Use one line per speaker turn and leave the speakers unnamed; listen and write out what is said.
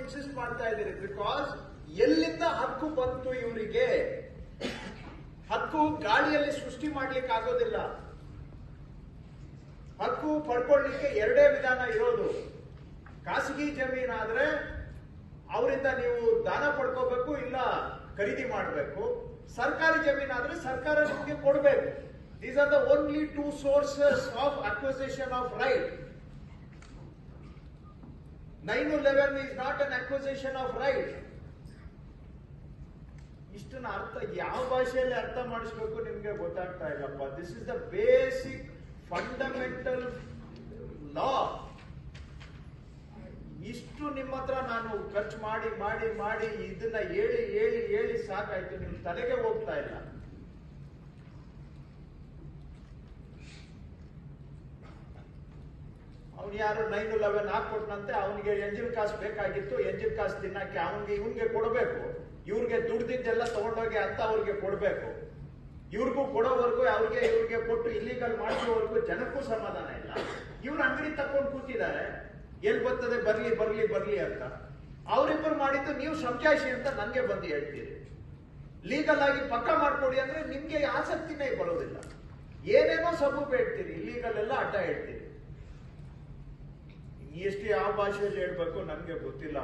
Insist ಮಾಡ್ತಾ ಇದ್ದೀರಿ. Because ಎಲ್ಲಿಂದ ಹಕ್ಕು ಬಂತು ಇವರಿಗೆ? ಹಕ್ಕು ಗಾಳಿಯಲ್ಲಿ ಸೃಷ್ಟಿ ಮಾಡ್ಲಿಕ್ಕೆ ಆಗೋದಿಲ್ಲ. ಹಕ್ಕು ಪಡ್ಕೊಳ್ಳಿಕ್ಕೆ ಎರಡೇ ವಿಧಾನ ಇರೋದು. ಖಾಸಗಿ ಜಮೀನಾದ್ರೆ ಅವರಿಂದ ನೀವು ದಾನ ಪಡ್ಕೋಬೇಕು, ಇಲ್ಲ ಖರೀದಿ ಮಾಡಬೇಕು. ಸರ್ಕಾರಿ ಜಮೀನಾದ್ರೆ ಸರ್ಕಾರ ನಿಮಗೆ ಕೊಡಬೇಕು. These are the only two sources of acquisition of right nine eleven is not an acquisition of right ಇಷ್ಟನ್ನ ಅರ್ಥ, ಯಾವ ಭಾಷೆಯಲ್ಲಿ ಅರ್ಥ ಮಾಡಿಸ್ಬೇಕು ನಿಮ್ಗೆ ಗೊತ್ತಾಗ್ತಾ ಇಲ್ಲಪ್ಪ. This is the basic fundamental law ಇಷ್ಟು ನಿಮ್ಮ ಹತ್ರ ನಾನು ಖರ್ಚು ಮಾಡಿ ಮಾಡಿ ಮಾಡಿ ಇದನ್ನ ಹೇಳಿ ಹೇಳಿ ಹೇಳಿ ಸಾಕಾಯ್ತು. ನಿಮ್ ತಲೆಗೆ ಹೋಗ್ತಾ ಇಲ್ಲ. ಅವ್ನು ಯಾರು ನೈನ್ ಲೆವೆನ್ ಹಾಕ್ಕೊಟ್ನಂತೆ, ಅವನಿಗೆ ಎಂಜಿನ್ ಕಾಸು ಬೇಕಾಗಿತ್ತು, ಎಂಜಿನ್ ಕಾಸು ತಿನ್ನಕ್ಕೆ ಅವನಿಗೆ ಇವನ್ಗೆ ಕೊಡಬೇಕು. ಇವ್ರಿಗೆ ದುಡ್ದಿದ್ದೆಲ್ಲ ತಗೊಂಡೋಗಿ ಅಂತ ಅವ್ರಿಗೆ ಕೊಡಬೇಕು. ಇವ್ರಿಗೂ ಕೊಡೋವರೆಗೂ, ಅವ್ರಿಗೆ ಇವ್ರಿಗೆ ಕೊಟ್ಟು ಇಲ್ಲಿಗಲ್ ಮಾಡಿಸೋವರೆಗೂ ಜನಕ್ಕೂ ಸಮಾಧಾನ ಇಲ್ಲ. ಇವ್ರು ಅಂಗಡಿ ತಕೊಂಡು ಕೂತಿದ್ದಾರೆ. ಎಲ್ಲಿ ಬರ್ತದೆ? ಬರ್ಲಿ ಬರ್ಲಿ ಬರ್ಲಿ ಅಂತ. ಅವರಿಬ್ಬರು ಮಾಡಿದ್ದು ನೀವು ಸಂಜಾಯಿಸಿ ಅಂತ ನನಗೆ ಬಂದು ಹೇಳ್ತೀರಿ. ಲೀಗಲ್ ಆಗಿ ಪಕ್ಕ ಮಾಡ್ಕೊಡಿ ಅಂದ್ರೆ ನಿಮ್ಗೆ ಆಸಕ್ತಿನೇ ಬರೋದಿಲ್ಲ. ಏನೇನೋ ಸಬೂಬ್ ಹೇಳ್ತೀರಿ ಲೀಗಲ್ ಎಲ್ಲ ಅಡ್ಡ ಹೇಳ್ತೀರಿ. ಎಷ್ಟು ಆ ಭಾಷೆಯಲ್ಲಿ ಹೇಳ್ಬೇಕು ನನಗೆ ಗೊತ್ತಿಲ್ಲ.